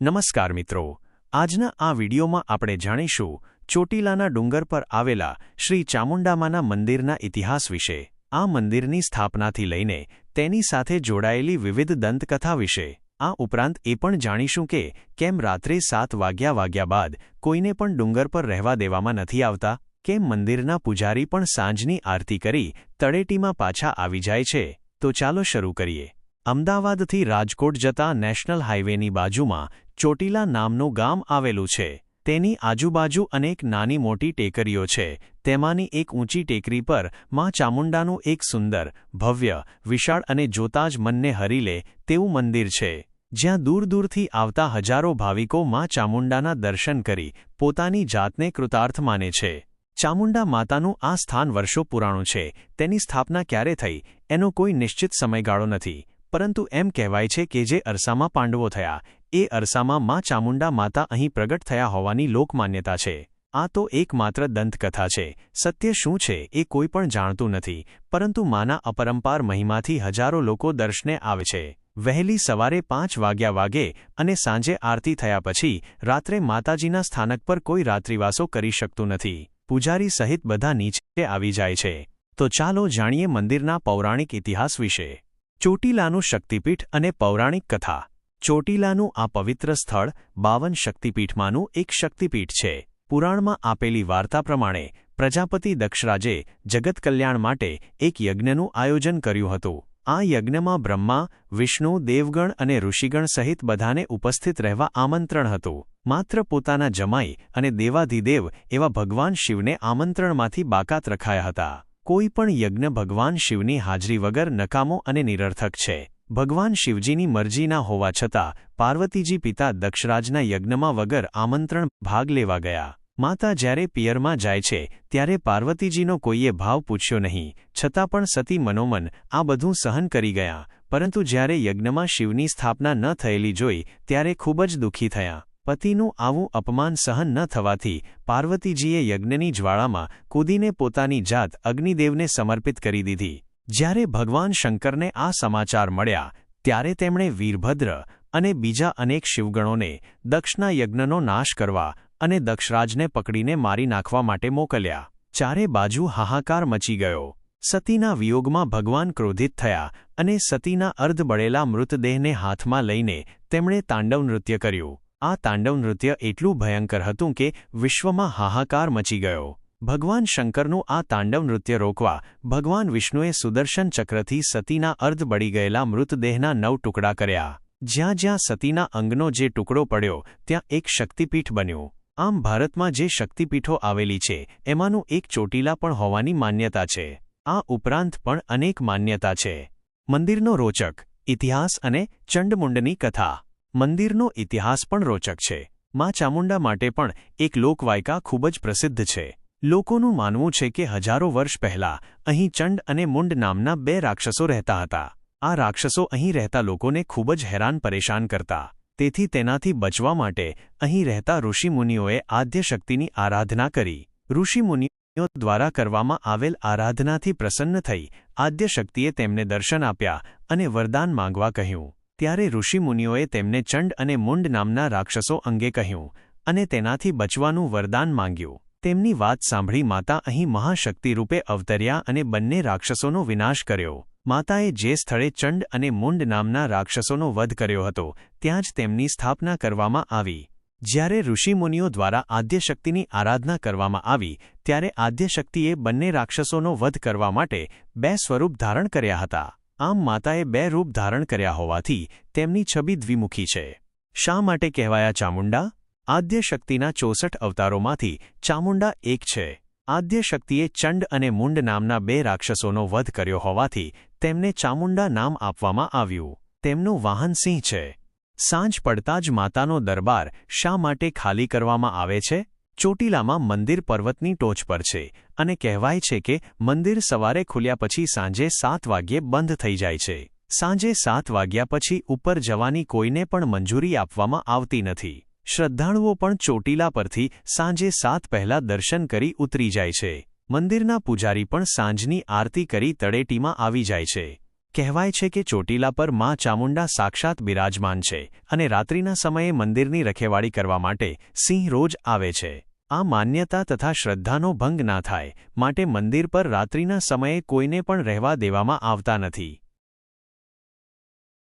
નમસ્કાર મિત્રો. આજના આ વિડીયોમાં આપણે જાણીશું ચોટીલાના ડુંગર પર આવેલા શ્રી ચામુંડામાના મંદિરના ઇતિહાસ વિશે. આ મંદિરની સ્થાપનાથી લઈને તેની સાથે જોડાયેલી વિવિધ દંતકથા વિશે. આ ઉપરાંત એ પણ જાણીશું કે કેમ રાત્રે સાત વાગ્યા વાગ્યા બાદ કોઈને પણ ડુંગર પર રહેવા દેવામાં નથી આવતા? કેમ મંદિરના પૂજારી પણ સાંજની આરતી કરી તળેટીમાં પાછા આવી જાય છે? તો ચાલો શરૂ કરીએ. અમદાવાદથી રાજકોટ જતા નેશનલ હાઇવેની બાજુમાં ચોટીલા નામનું ગામ આવેલું છે. તેની આજુબાજુ અનેક નાની મોટી ટેકરીઓ છે. તેમાંની એક ઊંચી ટેકરી પરમાં ચામુંડાનું એક સુંદર, ભવ્ય, વિશાળ અને જોતા જ મનને હરી લે તેવું મંદિર છે. જ્યાં દૂર દૂરથી આવતા હજારો ભાવિકો માં ચામુંડાના દર્શન કરી પોતાની જાતને કૃતાર્થ માને છે. ચામુંડા માતાનું આ સ્થાન વર્ષો પુરાણું છે. તેની સ્થાપના ક્યારે થઈ એનો કોઈ નિશ્ચિત સમયગાળો નથી. પરંતુ એમ કહેવાય છે કે જે અરસામાં પાંડવો થયા, એ અરસામાં મા ચામુંડા માતા અહીં પ્રગટ થયા હોવાની લોકમાન્યતા છે. આ તો એકમાત્ર દંતકથા છે. સત્ય શું છે એ કોઈ પણ જાણતું નથી, પરંતુ માના અપરંપાર મહિમાથી હજારો લોકો દર્શને આવે છે. વહેલી સવારે પાંચ વાગ્યા વાગે અને સાંજે આરતી થયા પછી, રાત્રે માતાજીના સ્થાનક પર કોઈ રાત્રિવાસો કરી શકતું નથી. પૂજારી સહિત બધા નીચે આવી જાય છે. તો ચાલો જાણીએ મંદિરના પૌરાણિક ઇતિહાસ વિશે. ચોટીલાનું શક્તિપીઠ અને પૌરાણિક કથા. ચોટીલાનું આ પવિત્ર સ્થળ બાવન શક્તિપીઠમાંનું એક શક્તિપીઠ છે. પુરાણમાં આપેલી વાર્તા પ્રમાણે પ્રજાપતિ દક્ષરાજે જગત કલ્યાણ માટે એક યજ્ઞનું આયોજન કર્યું હતું. આ યજ્ઞમાં બ્રહ્મા, વિષ્ણુ, દેવગણ અને ઋષિગણ સહિત બધાને ઉપસ્થિત રહેવા આમંત્રણ હતું. માત્ર પોતાના જમાઈ અને દેવાધિદેવ એવા ભગવાન શિવને આમંત્રણમાંથી બાકાત રખાયા હતા. કોઈ પણ યજ્ઞ ભગવાન શિવની હાજરી વગર નકામો અને નિરર્થક છે. ભગવાન શિવજીની મરજીના હોવા છતાં, પાર્વતીજી પિતા દક્ષરાજના યજ્ઞમાં વગર આમંત્રણ ભાગ લેવા ગયા. માતા જ્યારે પિયરમાં જાય છે, ત્યારે પાર્વતીજીનો કોઈએ ભાવ પૂછ્યો નહીં. છતાં પણ સતી મનોમન આ બધું સહન કરી ગયા, પરંતુ જ્યારે યજ્ઞમાં શિવની સ્થાપના ન થયેલી જોઈ, ત્યારે ખૂબ જ દુઃખી થયા. પતિનું આવું અપમાન સહન ન થવાથી પાર્વતીજીએ યજ્ઞની જ્વાળામાં કૂદીને પોતાની જાત અગ્નિદેવને સમર્પિત કરી દીધી. જ્યારે ભગવાન શંકરને આ સમાચાર મળ્યા, ત્યારે તેમણે વીરભદ્ર અને બીજા અનેક શિવગણોને દક્ષના યજ્ઞનો નાશ કરવા અને દક્ષરાજને પકડીને મારી નાખવા માટે મોકલ્યા. ચારે બાજુ હાહાકાર મચી ગયો. સતીના વિયોગમાં ભગવાન ક્રોધિત થયા અને સતીના અર્ધબળેલા મૃતદેહને હાથમાં લઈને તેમણે તાંડવ નૃત્ય કર્યું. આ તાંડવ નૃત્ય એટલું ભયંકર હતું કે વિશ્વમાં હાહાકાર મચી ગયો. ભગવાન શંકરનું આ તાંડવ નૃત્ય રોકવા ભગવાન વિષ્ણુએ સુદર્શન ચક્રથી સતીના અર્ધ બળી ગયેલા મૃતદેહના નવ ટુકડા કર્યા. જ્યાં જ્યાં સતીના અંગનો જે ટુકડો પડ્યો, ત્યાં એક શક્તિપીઠ બન્યું. આમ ભારતમાં જે શક્તિપીઠો આવેલી છે, એમાંનું એક ચોટીલા પણ હોવાની માન્યતા છે. આ ઉપરાંત પણ અનેક માન્યતા છે. મંદિરનો રોચક, ઇતિહાસ અને ચંડમુંડની કથા. મંદિરનો ઇતિહાસ પણ રોચક છે. મા ચામુંડા માટે પણ એક લોકવાયકા ખૂબ જ પ્રસિદ્ધ છે. લોકોનું માનવું છે કે હજારો વર્ષ પહેલા અહીં ચંડ અને મુંડ નામના બે રાક્ષસો રહેતા હતા. આ રાક્ષસો અહીં રહેતા લોકોને ખૂબ જ હેરાન પરેશાન કરતા. તેથી તેનાથી બચવા માટે અહીં રહેતા ઋષિમુનિઓએ આદ્યશક્તિની આરાધના કરી. ઋષિમુનિઓ દ્વારા કરવામાં આવેલ આરાધનાથી પ્રસન્ન થઈ આદ્યશક્તિએ તેમને દર્શન આપ્યા અને વરદાન માંગવા કહ્યું. ત્યારે ઋષિમુનિઓએ તેમને ચંડ અને મુંડ નામના રાક્ષસો અંગે કહ્યું અને તેનાથી બચવાનું વરદાન માંગ્યું. તેમની વાત સાંભળી માતા અહીં મહાશક્તિ રૂપે અવતર્યા અને બંને રાક્ષસોનો વિનાશ કર્યો. માતાએ જે સ્થળે ચંડ અને મુંડ નામના રાક્ષસોનો વધ કર્યો હતો, ત્યાં જ તેમની સ્થાપના કરવામાં આવી. જ્યારે ઋષિમુનિઓ દ્વારા આદ્યશક્તિની આરાધના કરવામાં આવી, ત્યારે આદ્યશક્તિએ બંને રાક્ષસોનો વધ કરવા માટે બે સ્વરૂપ ધારણ કર્યા હતા. આમ માતાએ બે રૂપ ધારણ કર્યા હોવાથી તેમની છબી દ્વિમુખી છે. શા માટે કહેવાયા ચામુંડા? આદ્યશક્તિના ચોસઠ અવતારોમાંથી ચામુંડા એક છે. આદ્યશક્તિએ ચંડ અને મુંડ નામના બે રાક્ષસોનો વધ કર્યો હોવાથી તેમને ચામુંડા નામ આપવામાં આવ્યું. તેમનું વાહન સિંહ છે. સાંજ પડતા જ માતાનો દરબાર શા માટે ખાલી કરવામાં આવે છે? ચોટીલામાં મંદિર પર્વતની ટોચ પર છે અને કહેવાય છે કે મંદિર સવારે ખુલ્યા પછી સાંજે સાત વાગ્યે બંધ થઈ જાય છે. સાંજે સાત વાગ્યા પછી ઉપર જવાની કોઈને પણ મંજૂરી આપવામાં આવતી નથી. શ્રદ્ધાળુઓ પણ ચોટીલા પરથી સાંજે સાત પહેલા દર્શન કરી ઉતરી જાય છે. મંદિરના પૂજારી પણ સાંજની આરતી કરી તળેટીમાં આવી જાય છે. કહેવાય છે કે ચોટીલા પર મા ચામુંડા સાક્ષાત બિરાજમાન છે અને રાત્રિના સમયે મંદિરની રખેવાળી કરવા માટે સિંહ રોજ આવે છે. આ માન્યતા તથા શ્રદ્ધાનો ભંગ ના થાય, માટે મંદિર પર રાત્રિના સમયે કોઈને પણ રહેવા દેવામાં આવતા નથી.